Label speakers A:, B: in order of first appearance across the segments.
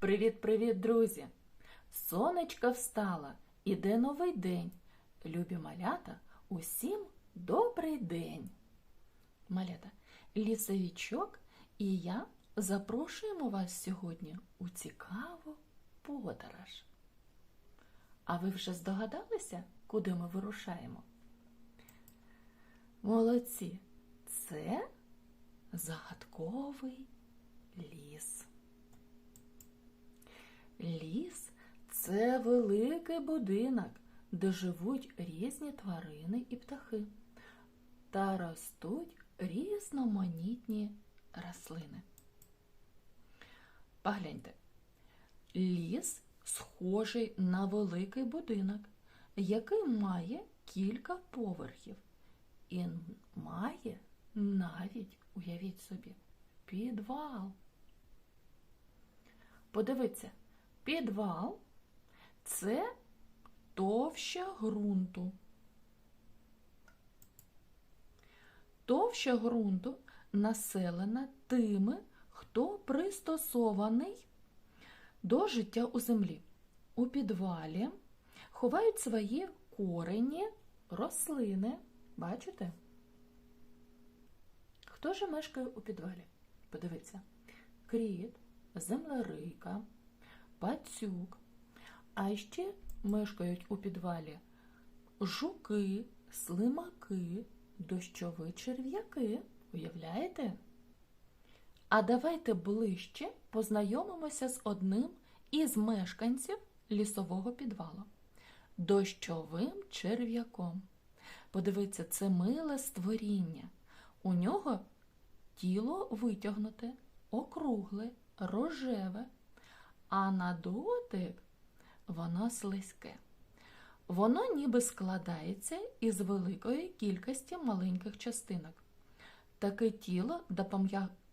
A: Привіт-привіт, друзі! Сонечка встала, іде новий день. Любі малята, усім добрий день. Малята, лісовичок і я запрошуємо вас сьогодні у цікаву подорож. А ви вже здогадалися, куди ми вирушаємо? Молодці, це загадковий ліс. Ліс це великий будинок, де живуть різні тварини і птахи та ростуть різноманітні рослини. Погляньте, ліс схожий на великий будинок, який має кілька поверхів і має навіть, уявіть собі, підвал. Подивіться, підвал це товща ґрунту. Товща ґрунту населена тими, хто пристосований до життя у землі. У підвалі ховають свої корені рослини. Бачите? Хто ж мешкає у підвалі? Подивіться. Кріт, землерийка, пацюк. А ще мешкають у підвалі жуки, слимаки, дощові черв'яки. Уявляєте? А давайте ближче познайомимося з одним із мешканців лісового підвалу дощовим черв'яком. Подивіться, це миле створіння. У нього тіло витягнуте, округле, рожеве, а на дотик воно слизьке. Воно ніби складається із великої кількості маленьких частинок. Таке тіло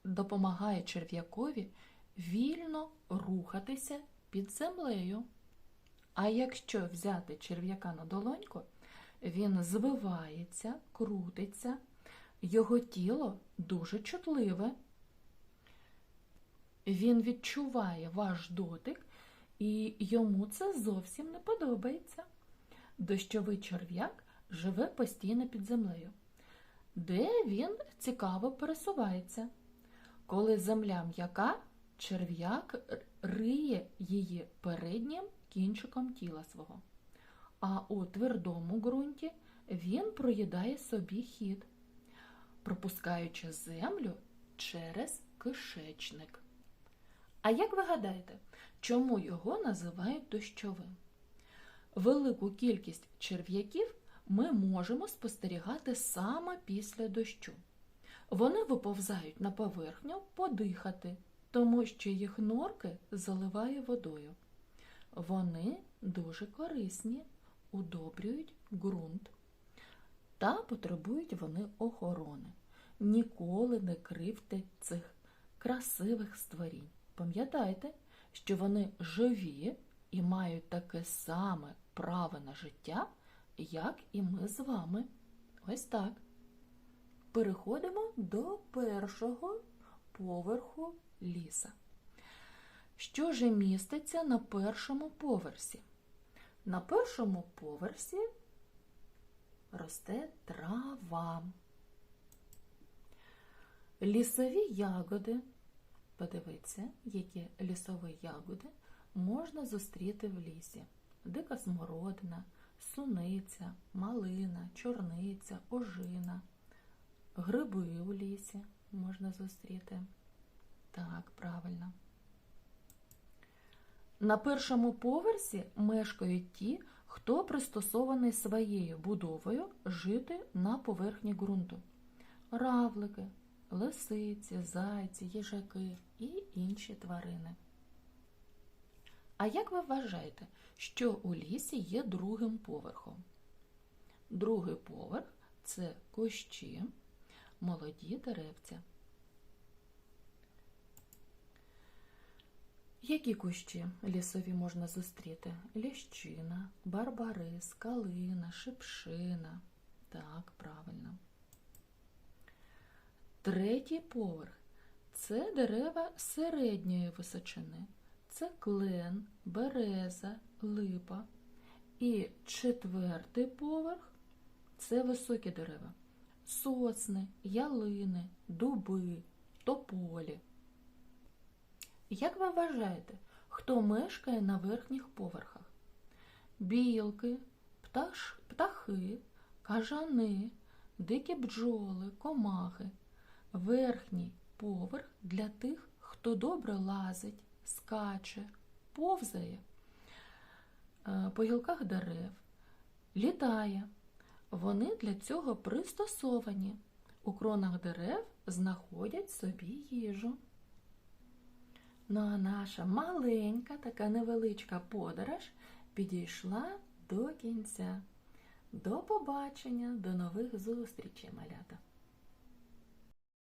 A: допомагає черв'якові вільно рухатися під землею. А якщо взяти черв'яка на долоньку, він звивається, крутиться, його тіло дуже чутливе. Він відчуває ваш дотик, і йому це зовсім не подобається. Дощовий черв'як живе постійно під землею, де він цікаво пересувається. Коли земля м'яка, черв'як риє її переднім кінчиком тіла свого. А у твердому ґрунті він проїдає собі хід, пропускаючи землю через кишечник. А як ви гадаєте, чому його називають дощовим? Велику кількість черв'яків ми можемо спостерігати саме після дощу. Вони виповзають на поверхню подихати, тому що їх норки заливає водою. Вони дуже корисні, удобрюють ґрунт та потребують вони охорони. Ніколи не кривте цих красивих створінь. Пам'ятайте, що вони живі і мають таке саме право на життя, як і ми з вами. Ось так. Переходимо до першого поверху ліса. Що ж міститься на першому поверсі? На першому поверсі росте трава. Лісові ягоди, подивіться, які лісові ягоди можна зустріти в лісі. Дика смородина, суниця, малина, чорниця, ожина, гриби у лісі можна зустріти. Так, правильно. На першому поверсі мешкають ті, хто пристосований своєю будовою жити на поверхні ґрунту. Равлики, лисиці, зайці, їжаки і інші тварини. А як ви вважаєте, що у лісі є другим поверхом? Другий поверх це кущі, молоді деревця. Які кущі лісові можна зустріти? Ліщина, барбарис, калина, шипшина. Так, правильно. Третій поверх це дерева середньої височини. це клен, береза, липа. І четвертий поверх це високі дерева. Сосни, ялини, дуби, тополі. Як ви вважаєте, хто мешкає на верхніх поверхах? Білки, пташ, птахи, кажани, дикі бджоли, комахи. Верхній поверх для тих, хто добре лазить, скаче, повзає е, по гілках дерев, літає. Вони для цього пристосовані. У кронах дерев знаходять собі їжу. Ну а наша маленька, така невеличка подорож підійшла до кінця. До побачення, до нових зустрічей, малята!